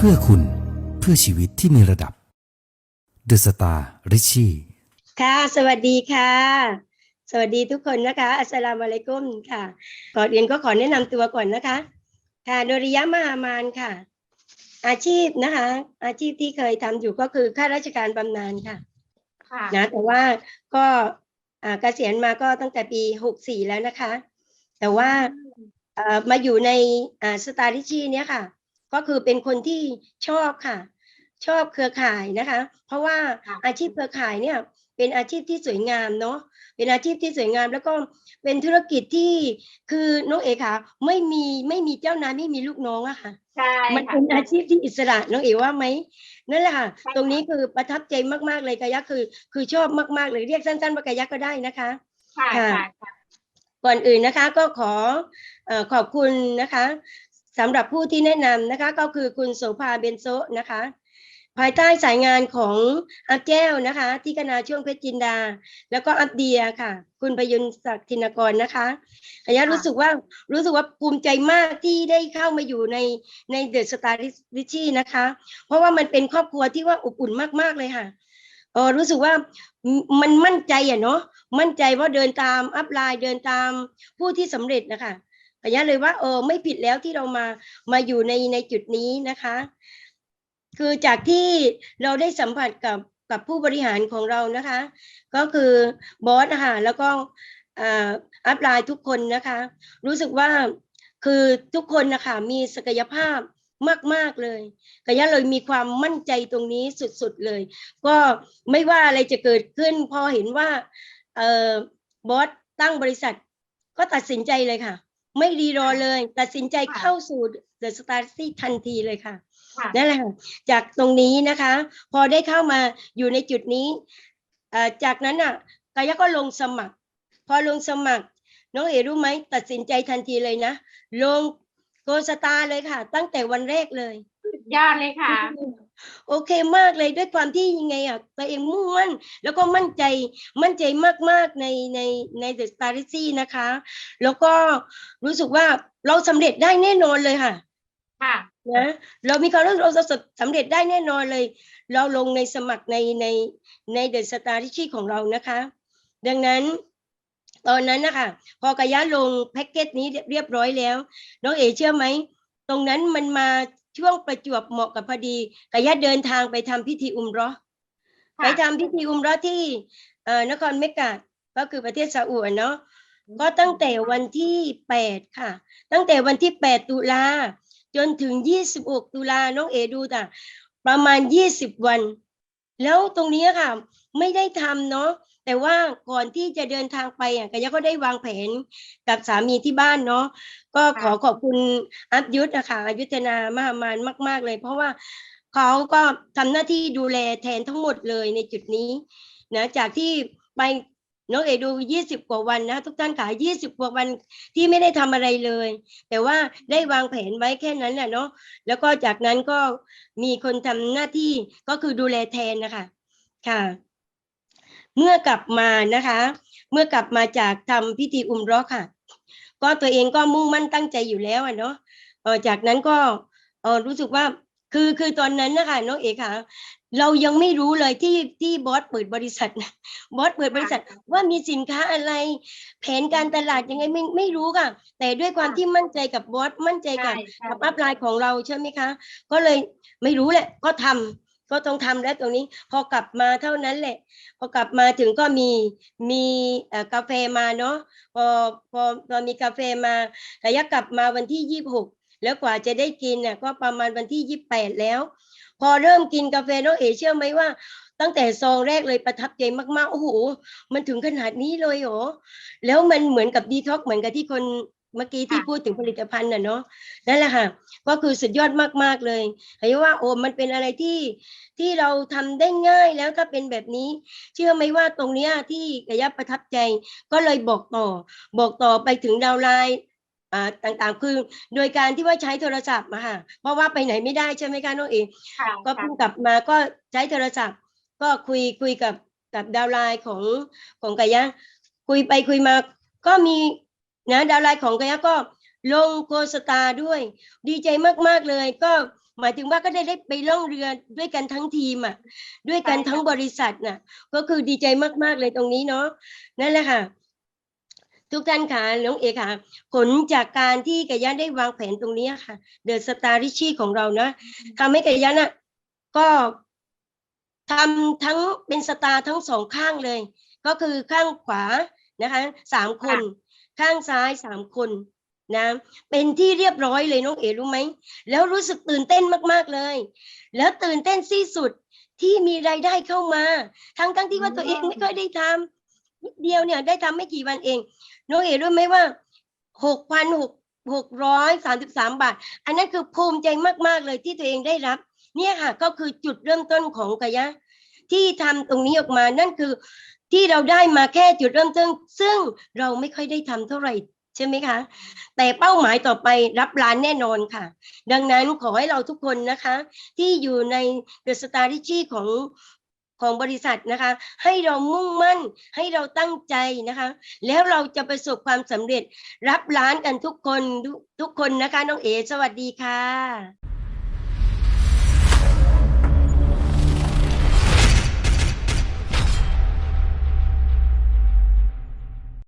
เพื่อคุณเพื่อชีวิตที่มีระดับ The Star Richie ค่ะ สวัสดีค่ะ สวัสดีทุกคนนะคะ อัสสลามุอะลัยกุมค่ะก่อนอื่นก็ขอแนะนำตัวก่อนนะคะ ค่ะโดริยะมหามานค่ะ อาชีพนะคะ อาชีพที่เคยทำอยู่ก็คือข้าราชการบำนาญค่ะค่ะนะแต่ว่าก็อ่าเกษียณมาก็ตั้งแต่ปีหกสี่แล้วนะคะ แต่ว่าเอ่อมาอยู่ในอ่าสตาร์ดิชีเนี่ยค่ะ ก็คือเป็นคนที่ชอบค่ะ ชอบเครือข่ายนะคะ เพราะว่าค่ะอาชีพเครือข่ายเนี่ยเป็นอาชีพที่สวยงามเนาะเป็นอาชีพที่สวยงาม แล้วก็เป็นธุรกิจที่คือน้องเอค่ะ ไม่มีไม่มีเจ้านายไม่มีลูกน้องอะค่ะใช่มันค่ะเป็นอาชีพที่อิสระน้องเอ๋ว่าไหมนั่นแหละค่ะใช่ค่ะ ตรงนี้คือประทับใจมากๆเลยกายะคือ คือชอบมากๆเลยเรียกสั้นๆว่ากายะก็ได้นะคะค่ะค่ะค่ะค่ะก่อนอื่นนะคะก็ขอเอ่อขอบคุณนะคะ สำหรับผู้ที่แนะนำนะคะก็คือคุณโสภาเบนโซนะคะภายใต้สายงานของอัพแก้วนะคะที่คณะช่วงเพชรจินดา แล้วก็อัพเดียค่ะ คุณประยุนศักดิ์ธินกรนะคะอายะรู้สึกว่ารู้สึกว่าภูมิใจมากที่ได้เข้ามาอยู่ในในเดอะสตาร์ริชี่นะคะ เพราะว่ามันเป็นครอบครัวที่ว่าอบอุ่นมาก ๆ เลยค่ะเออรู้สึกว่ามันมันมั่นใจอะเนาะมั่นใจว่าเดินตามอัพไลน์เดินตามผู้ที่สำเร็จนะคะ อายะเลยว่าเออไม่ผิดแล้วที่เรามามาอยู่ในในจุดนี้นะคะ คือจากที่เราได้สัมผัสกับกับผู้บริหารของเรานะคะ ก็คือบอสนะคะแล้วก็อ่าอัพไลน์ทุกคนนะคะ รู้สึกว่าคือทุกคนนะคะมีศักยภาพมาก ๆ เลยกยะเลยมีความมั่นใจตรงนี้สุด ๆ เลย ก็ไม่ว่าอะไรจะเกิดขึ้น พอเห็นว่าเออบอสตั้งบริษัทก็ตัดสินใจเลยค่ะ ไม่รีรอเลย ตัดสินใจเข้าสู่ The Star City ทันทีเลยค่ะค่ะนั่นแหละค่ะจากตรงนี้นะคะ พอได้เข้ามาอยู่ในจุดนี้เอ่อจากนั้นอะกายะก็ลงสมัคร พอลงสมัคร น้องเอรู้ไหมตัดสินใจทันทีเลยนะ ลงโกสตาร์เลยค่ะ ตั้งแต่วันแรกเลยสุดยอดเลยค่ะ โอเคมากเลยด้วยความที่ยังไงอะตัวเองมุ่งมั่น แล้วก็มั่นใจมั่นใจมากๆในในในเดอะสตาร์ซี่นะคะ แล้วก็รู้สึกว่าเราสำเร็จได้แน่นอนเลยค่ะ ค่ะนะเรามีความรู้สึกเราจะสำเร็จได้แน่นอนเลย เราลงในสมัครในในในเดอะสตาร์ที่ของเรานะคะ ดังนั้นตอนนั้นนะคะพอกายะลงแพ็กเกจนี้เรียบร้อยแล้ว น้องเอเชื่อไหม ตรงนั้นมันมาช่วงประจวบเหมาะกับพอดีกายะเดินทางไปทำพิธีอุมเราะห์ค่ะไปทำพิธีอุมเราะห์ที่เอ่อนครเมกะก็คือประเทศซาอุอะเนาะก็ตั้งแต่วันที่แปดค่ะ ตั้งแต่วันที่แปดตุลาจนถึงยี่สิบหกตุลาน้องเอดูแต่ประมาณยี่สิบวัน แล้วตรงนี้ค่ะ ไม่ได้ทำเนาะ แต่ว่าก่อนที่จะเดินทางไปอะกายะก็ได้วางแผนกับสามีที่บ้านเนาะก็ขอขอบคุณอัพยุทธนะคะอยุทธนามหามานมาก ๆ เลย เพราะว่าเขาก็ทำหน้าที่ดูแลแทนทั้งหมดเลยในจุดนี้นะจากที่ไปน้องเอดูยี่สิบกว่าวันนะทุกท่านค่ะยี่สิบกว่าวันที่ไม่ได้ทำอะไรเลย แต่ว่าได้วางแผนไว้แค่นั้นแหละเนาะแล้วก็จากนั้นก็มีคนทำหน้าที่ก็คือดูแลแทนนะคะค่ะ เมื่อกลับมานะคะ เมื่อกลับมาจากทำพิธีอุมเราะห์ค่ะ ก็ตัวเองก็มุ่งมั่นตั้งใจอยู่แล้วอะเนาะเออจากนั้นก็เออรู้สึกว่าคือคือตอนนั้นนะคะน้องเอกค่ะ เรายังไม่รู้เลยที่ที่บอสเปิดบริษัทนะบอสเปิดบริษัท ว่ามีสินค้าอะไร แผนการตลาดยังไงไม่ไม่รู้ค่ะ แต่ด้วยความค่ะที่มั่นใจกับบอสมั่นใจกับใช่ใช่กับอัพไลน์ของเราใช่ไหมคะ ก็เลยไม่รู้แหละก็ทำ ก็ต้องทำแล้วตรงนี้ พอกลับมาเท่านั้นแหละ พอกลับมาถึงก็มีมีกาแฟมาเนาะพอพอพอมีกาแฟมาแต่ยักกลับมาวันที่ยี่สิบหกแล้วกว่าจะได้กินน่ะก็ประมาณวันที่ยี่สิบแปดแล้ว พอเริ่มกินกาแฟน้องเอเชื่อไหมว่า ตั้งแต่ซองแรกเลยประทับใจมากๆโอ้โหมันถึงขนาดนี้เลยเหรอแล้วมันเหมือนกับดีท็อกเหมือนกับที่คน เมื่อกี้ที่ค่ะพูดถึงผลิตภัณฑ์น่ะเนาะนั่นแหละค่ะ ก็คือสุดยอดมาก ๆ เลยเห็นว่าโอ้มันเป็นอะไรที่ที่เราทำได้ง่ายแล้วถ้าเป็นแบบนี้ เชื่อไหมว่าตรงเนี้ยที่กายะประทับใจ ก็เลยบอกต่อ บอกต่อไปถึงดาวน์ไลน์อ่าต่างๆ คือโดยการที่ว่าใช้โทรศัพท์มาค่ะ เพราะว่าไปไหนไม่ได้ใช่ไหมคะน้องเอกค่ะก็เพิ่งกลับมาก็ใช้โทรศัพท์ ก็คุยคุยกับกับดาวน์ไลน์ของของกายะ คุยไปคุยมา ก็มี นะดาวไลน์ของกายะก็ลงโกสตาด้วย ดีใจมากๆเลย ก็หมายถึงว่าก็ได้ได้ไปล่องเรือด้วยกันทั้งทีมอะด้วยกันทั้งบริษัทน่ะ ก็คือดีใจมากๆเลยตรงนี้เนาะนั่นแหละค่ะ ทุกท่านค่ะน้องเอกค่ะ ผลจากการที่กายะได้วางแผนตรงนี้ค่ะ เดอะสตาร์ริชี่ของเรานะทำให้กายะน่ะก็ทำทั้งเป็นสตาร์ทั้งสองข้างเลย ก็คือข้างขวานะคะสามคน ข้างซ้ายสามคนนะเป็นที่เรียบร้อยเลยน้องเอ๋รู้ไหมแล้วรู้สึกตื่นเต้นมากๆเลย แล้วตื่นเต้นที่สุดที่มีรายได้เข้ามาทั้งทั้งที่ว่าตัวเองไม่ค่อยได้ทำนิดเดียวเนี่ยได้ทำไม่กี่วันเอง น้องเอ๋รู้ไหมว่าหกพันหกหกร้อยสามสิบสามบาท อันนั้นคือภูมิใจมากๆเลยที่ตัวเองได้รับ เนี่ยค่ะก็คือจุดเริ่มต้นของกายะที่ทำตรงนี้ออกมานั่นคือ ที่เราได้มาแค่จุดเริ่มต้นซึ่งเราไม่ค่อยได้ทำเท่าไหร่ใช่ไหมคะ แต่เป้าหมายต่อไปรับล้านแน่นอนค่ะ ดังนั้นขอให้เราทุกคนนะคะ ที่อยู่ใน The Strategy ของของบริษัทนะคะ ให้เรามุ่งมั่นให้เราตั้งใจนะคะ แล้วเราจะประสบความสำเร็จรับล้านกันทุกคนทุกทุกคนนะคะ น้องเอ๋สวัสดีค่ะ